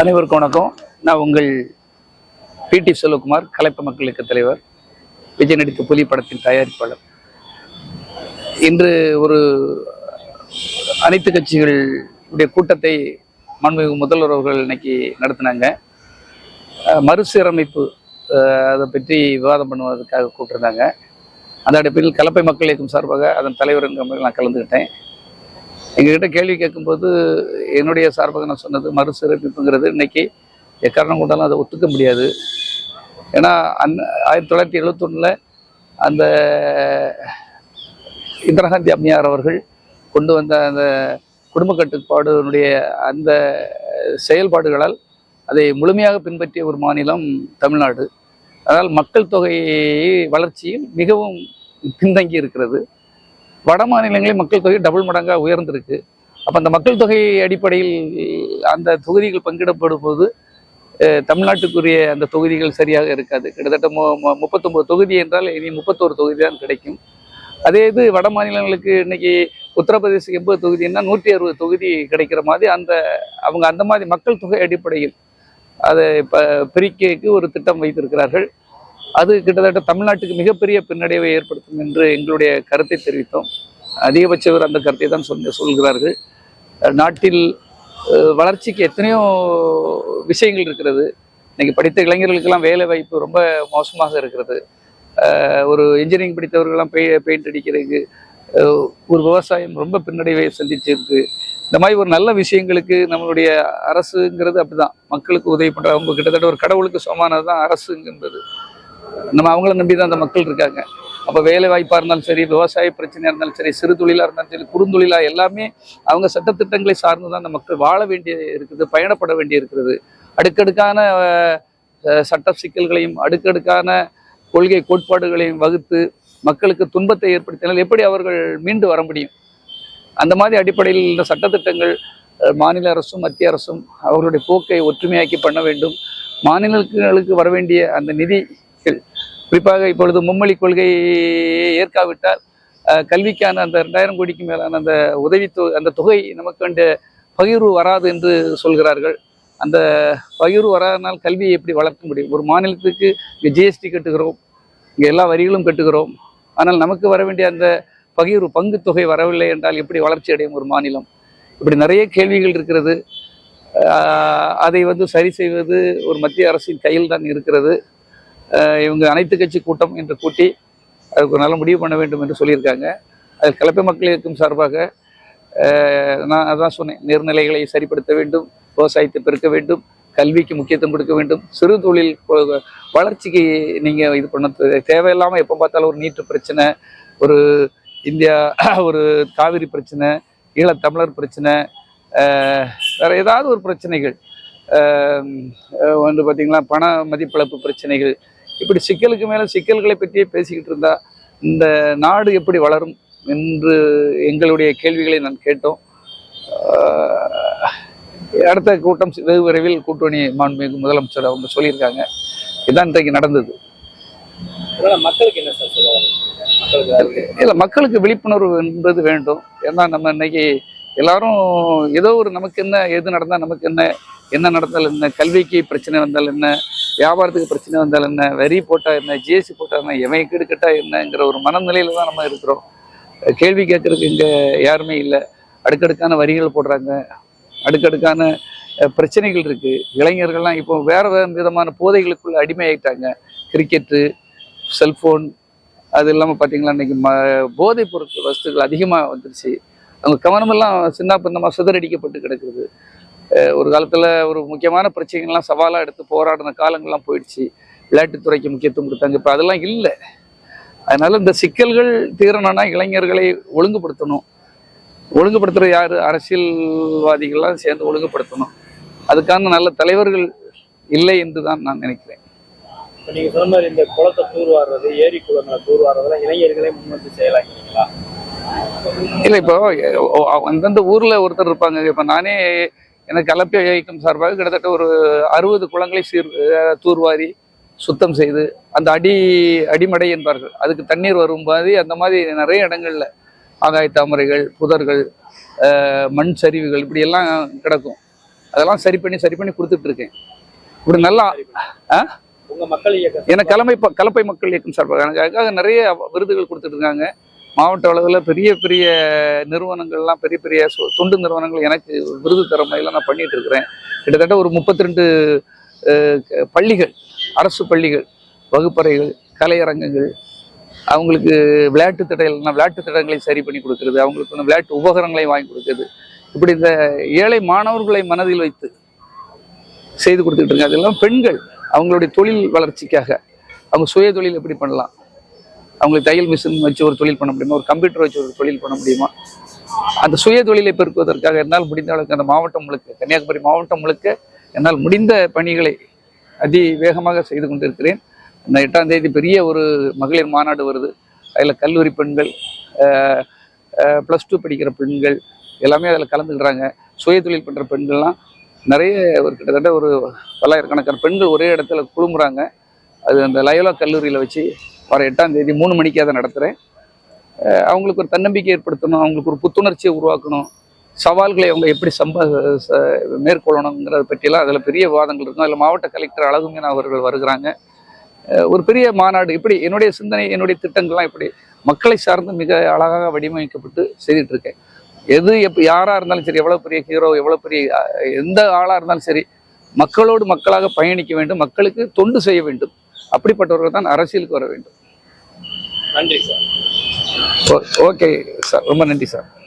அனைவருக்கும் வணக்கம். நான் உங்கள் பிடி செல்வகுமார் கலைப்பு மக்கள் இயக்க தலைவர் விஜய் நடித்த புலி படத்தின் தயாரிப்பாளர். இன்று ஒரு அனைத்து கட்சிகளுடைய கூட்டத்தை மாண்புமிகு முதல்வர் அவர்கள் இன்னைக்கு நடத்தினாங்க. மறுசீரமைப்பு அதை பற்றி விவாதம் பண்ணுவதற்காக கூப்பிட்டுருந்தாங்க. அந்த அடிப்படையில் கலப்பை மக்கள் இயக்கம் சார்பாக அதன் தலைவர் என்ற முறையில் நான் கலந்துக்கிட்டேன். எங்ககிட்ட கேள்வி கேட்கும்போது என்னுடைய சார்பாக நான் சொன்னது மறுசீரமைப்புங்கிறது இன்னைக்கு எக்காரணம் கொண்டாலும் அதை ஒத்துக்க முடியாது. ஏன்னா அந் ஆயிரத்தி தொள்ளாயிரத்தி எழுபத்தொன்னில் அந்த இந்திரா காந்தி அம்மையார் அவர்கள் கொண்டு வந்த அந்த குடும்ப கட்டுப்பாடுனுடைய அந்த செயல்பாடுகளால் அதை முழுமையாக பின்பற்றிய ஒரு மாநிலம் தமிழ்நாடு. அதனால் மக்கள் தொகை வளர்ச்சியில் மிகவும் பின்தங்கி இருக்கிறது வட மாநிலங்களில் மக்கள் தொகை டபுள் மடங்காக உயர்ந்திருக்கு. அப்போ அந்த மக்கள் தொகை அடிப்படையில் அந்த தொகுதிகள் பங்கிடப்படும் போது தமிழ்நாட்டுக்குரிய அந்த தொகுதிகள் சரியாக இருக்காது. கிட்டத்தட்ட மு முப்பத்தொம்பது தொகுதி என்றால் இனி முப்பத்தோரு தொகுதி தான் கிடைக்கும். அதே இது வட மாநிலங்களுக்கு இன்னைக்கு உத்தரப்பிரதேசம் எண்பது தொகுதின்னா நூற்றி அறுபது தொகுதி கிடைக்கிற மாதிரி அந்த அவங்க அந்த மாதிரி மக்கள் தொகை அடிப்படையில் அதை இப்போ பிரிக்கைக்கு ஒரு திட்டம் வைத்திருக்கிறார்கள். அது கிட்டத்தட்ட தமிழ்நாட்டுக்கு மிகப்பெரிய பின்னடைவை ஏற்படுத்தும் என்று எங்களுடைய கருத்தை தெரிவித்தோம். அதிகபட்சவர் அந்த கருத்தை தான் சொல்ல சொல்கிறார்கள். நாட்டில் வளர்ச்சிக்கு எத்தனையோ விஷயங்கள் இருக்கிறது. இன்றைக்கி படித்த இளைஞர்களுக்கெல்லாம் வேலை வாய்ப்பு ரொம்ப மோசமாக இருக்கிறது. ஒரு இன்ஜினியரிங் படித்தவர்கள்லாம் பெய் பெயிண்ட் அடிக்கிறதுக்கு ஒரு விவசாயம் ரொம்ப பின்னடைவை சந்திச்சிருக்கு. இந்த மாதிரி ஒரு நல்ல விஷயங்களுக்கு நம்மளுடைய அரசுங்கிறது அப்படிதான். மக்களுக்கு உதவி பண்ணுற அவங்க கிட்டத்தட்ட ஒரு கடவுளுக்கு சமமானது தான் அரசுங்கிறது. நம்ம அவங்கள நம்பி தான் அந்த மக்கள் இருக்காங்க. அப்போ வேலை வாய்ப்பாக இருந்தாலும் சரி விவசாய பிரச்சனையாக இருந்தாலும் சரி சிறு தொழிலாக இருந்தாலும் சரி குறுந்தொழிலாக எல்லாமே அவங்க சட்டத்திட்டங்களை சார்ந்து தான் அந்த மக்கள் வாழ வேண்டிய இருக்குது பயணப்பட வேண்டி இருக்கிறது அடுக்கடுக்கான சட்ட சிக்கல்களையும் அடுக்கடுக்கான கொள்கை கோட்பாடுகளையும் வகுத்து மக்களுக்கு துன்பத்தை ஏற்படுத்தினால் எப்படி அவர்கள் மீண்டு வர முடியும்? அந்த மாதிரி அடிப்படையில் இந்த சட்டத்திட்டங்கள் அஹ், மாநில அரசும் மத்திய அரசும் அவர்களுடைய போக்கை ஒற்றுமையாக்கி பண்ண வேண்டும். மாநிலங்களுக்கு வர வேண்டிய அந்த நிதிகள் குறிப்பாக இப்பொழுது மும்மொழி கொள்கையை ஏற்காவிட்டால் கல்விக்கான அந்த ரெண்டாயிரம் கோடிக்கு மேலான அந்த உதவி அந்த தொகை நமக்கு அந்த பகிர்வு வராது என்று சொல்கிறார்கள். அந்த பகிர்வு வராதனால் கல்வியை எப்படி வளர்க்க முடியும்? ஒரு மாநிலத்துக்கு இங்கே ஜிஎஸ்டி கட்டுகிறோம் இங்கே எல்லா வரிகளும் கட்டுகிறோம். ஆனால் நமக்கு வர வேண்டிய அந்த பகிர்வு பங்கு தொகை வரவில்லை என்றால் எப்படி வளர்ச்சி அடையும் ஒரு மாநிலம்? இப்படி நிறைய கேள்விகள் இருக்கிறது. அதை வந்து சரி செய்வது ஒரு மத்திய அரசின் கையில் தான் இருக்கிறது. இவங்க அனைத்து கட்சி கூட்டம் என்று கூட்டி அதுக்கு ஒரு நல்ல முடிவு பண்ண வேண்டும் என்று சொல்லியிருக்காங்க. அது கலப்பை மக்கள் இயக்கம் சார்பாக நான் அதான் சொன்னேன் நீர்நிலைகளை சரிப்படுத்த வேண்டும் விவசாயத்தை பெருக்க வேண்டும் கல்விக்கு முக்கியத்துவம் கொடுக்க வேண்டும். சிறு தொழில் வளர்ச்சிக்கு நீங்கள் இது பண்ண தேவையில்லாமல் எப்போ பார்த்தாலும் ஒரு நீட்டு பிரச்சனை ஒரு இந்தியா ஒரு காவிரி பிரச்சனை ஈழத்தமிழர் பிரச்சனை வேறு ஏதாவது ஒரு பிரச்சனைகள். வந்து பார்த்திங்கன்னா பண மதிப்பிழப்பு பிரச்சனைகள் இப்படி சிக்கலுக்கு மேலே சிக்கல்களை பற்றியே பேசிக்கிட்டு இருந்தா இந்த நாடு எப்படி வளரும் என்று எங்களுடைய கேள்விகளை நான் கேட்டோம். அடுத்த கூட்டம் வெகு விரைவில் கூட்டணி மாண்புமிகு முதலமைச்சர் அவங்க சொல்லியிருக்காங்க. இதான் இன்றைக்கு நடந்தது. மக்களுக்கு என்ன சார் சொல்ல வரீங்க? மக்களுக்கு இல்லை மக்களுக்கு விழிப்புணர்வு என்பது வேண்டும். ஏன்னா நம்ம இன்னைக்கு எல்லாரும் ஏதோ ஒரு நமக்கு என்ன எது நடந்தால் நமக்கு என்ன என்ன நடந்தால் என்ன கல்விக்கு பிரச்சனை வந்தால் என்ன வியாபாரத்துக்கு பிரச்சனை வந்தால் என்ன வரி போட்டால் என்ன ஜிஎஸ்டி போட்டால் என்ன எவன் கெடுக்கட்டா என்னங்கிற ஒரு மனநிலையில் தான் நம்ம இருக்கிறோம். கேள்வி கேட்கறதுக்கு இங்கே யாருமே இல்லை. அடுக்கடுக்கான வரிகள் போடுறாங்க. அடுக்கடுக்கான பிரச்சனைகள் இருக்கு. இளைஞர்கள்லாம் இப்போ வேற வேறு விதமான போதைகளுக்குள்ளே அடிமையாயிட்டாங்க. கிரிக்கெட்டு செல்ஃபோன் அது இல்லாமல் பார்த்தீங்களா இன்னைக்கு ம போதைப் பொருட்கள் வஸ்துகள் அதிகமாக வந்துருச்சு. அவங்க கவனமெல்லாம் சின்ன பின்னமாக சிதறடிக்கப்பட்டு கிடக்குது. ஒரு காலத்தில் ஒரு முக்கியமான பிரச்சனைகள்லாம் சவாலாக எடுத்து போராடின காலங்கள்லாம் போயிடுச்சு. விளையாட்டுத்துறைக்கு முக்கியத்துவம் கொடுத்தாங்க. இப்போ அதெல்லாம் இல்லை. அதனால இந்த சிக்கல்கள் தீரணும்னா இளைஞர்களை ஒழுங்குபடுத்தணும். ஒழுங்குபடுத்துகிற யார்? அரசியல்வாதிகள்லாம் சேர்ந்து ஒழுங்குபடுத்தணும். அதுக்கான நல்ல தலைவர்கள் இல்லை என்று தான் நான் நினைக்கிறேன். இப்ப நீங்க சொன்ன மாதிரி இந்த குளத்தை தூர்வாடுறது ஏரி குளங்களை தூர்வாடுறதெல்லாம் இளைஞர்களே முன் வந்து செயலாக்கிறீங்களா? இல்லை இப்போ அந்தந்த ஊரில் ஒருத்தர் இருப்பாங்க. இப்போ நானே எனக்கு கலப்பை இயக்கம் சார்பாக கிட்டத்தட்ட ஒரு அறுபது குளங்களை சீர் தூர்வாரி சுத்தம் செய்து அந்த அடி அடிமடை என்பார்கள். அதுக்கு தண்ணீர் வரும் மாதிரி அந்த மாதிரி நிறைய இடங்கள்ல ஆகாய தாமரைகள் புதர்கள் மண் சரிவுகள் இப்படி எல்லாம் கிடக்கும். அதெல்லாம் சரி பண்ணி சரி பண்ணி கொடுத்துட்டு இருக்கேன் இப்படி நல்லா ஆ? மக்கள் இயக்கம் எனக்கு கலமை கலப்பை மக்கள் இயக்கம் சார்பாக எனக்கு அதுக்காக நிறைய விருதுகள் கொடுத்துட்டு இருக்காங்க மாவட்ட அளவில் பெரிய பெரிய நிறுவனங்கள்லாம் பெரிய பெரிய தொண்டு நிறுவனங்கள் எனக்கு விருது தர நான் பண்ணிட்டு இருக்கிறேன். கிட்டத்தட்ட ஒரு முப்பத்தி ரெண்டு பள்ளிகள் அரசு பள்ளிகள் வகுப்பறைகள் கலையரங்கங்கள் அவங்களுக்கு விளையாட்டு திட்டங்கள்னா விளையாட்டு திட்டங்களை சரி பண்ணி கொடுக்கறது அவங்களுக்கு விளையாட்டு உபகரணங்களை வாங்கி கொடுக்கறது. இப்படி இந்த ஏழை மாணவர்களை மனதில் வைத்து செய்து கொடுத்துட்டு இருக்காங்க. அதெல்லாம் பெண்கள் அவங்களுடைய தொழில் வளர்ச்சிக்காக. அவங்க சுய தொழில் எப்படி பண்ணலாம்? அவங்களுக்கு தையல் மிஷின் வச்சு ஒரு தொழில் பண்ண முடியுமா? ஒரு கம்ப்யூட்டர் வச்சு ஒரு தொழில் பண்ண முடியுமா? அந்த சுய தொழிலை பெருக்குவதற்காக என்னால் முடிந்த அளவுக்கு அந்த மாவட்டம் முழுக்க கன்னியாகுமரி மாவட்டம் முழுக்க என்னால் முடிந்த பணிகளை அதி வேகமாக செய்து கொண்டிருக்கிறேன். இந்த எட்டாம் தேதி பெரிய ஒரு மகளிர் மாநாடு வருது. அதில் கல்லூரி பெண்கள் ப்ளஸ் டூ படிக்கிற பெண்கள் எல்லாமே அதில் கலந்துக்கிறாங்க. சுய தொழில் பண்ணுற பெண்கள்லாம் நிறைய ஒரு கிட்டத்தட்ட ஒரு பல்லாயிரக்கணக்கான பெண்கள் ஒரே இடத்துல குழுமுறாங்க அது அந்த லயோலா கல்லூரியில் வச்சு வர எட்டாம் தேதி மூணு மணிக்கு அதை நடத்துகிறேன் அவங்களுக்கு ஒரு தன்னம்பிக்கை ஏற்படுத்தணும் அவங்களுக்கு ஒரு புத்துணர்ச்சியை உருவாக்கணும் சவால்களை அவங்க எப்படி சம்ப ச- மேற்கொள்ளணுங்கிறத பற்றியெல்லாம் அதில் பெரிய விவாதங்கள் இருக்கும். அதில் மாவட்ட கலெக்டர் அழகுமீன் அவர்கள் வருகிறாங்க. ஒரு பெரிய மாநாடு இப்படி என்னுடைய சிந்தனை என்னுடைய திட்டங்கள்லாம் இப்படி மக்களை சார்ந்து மிக அழகாக வடிவமைக்கப்பட்டு செய்துட்டு இருக்கேன் எது எப் யாராக இருந்தாலும் சரி எவ்வளோ பெரிய ஹீரோ எவ்வளோ பெரிய எந்த ஆளாக இருந்தாலும் சரி மக்களோடு மக்களாக பயணிக்க வேண்டும் மக்களுக்கு தொண்டு செய்ய வேண்டும். அப்படிப்பட்டவர்கள் தான் அரசியலுக்கு வர வேண்டும். நன்றி சார். ஓ- ஓகே சார். ரொம்ப நன்றி சார்.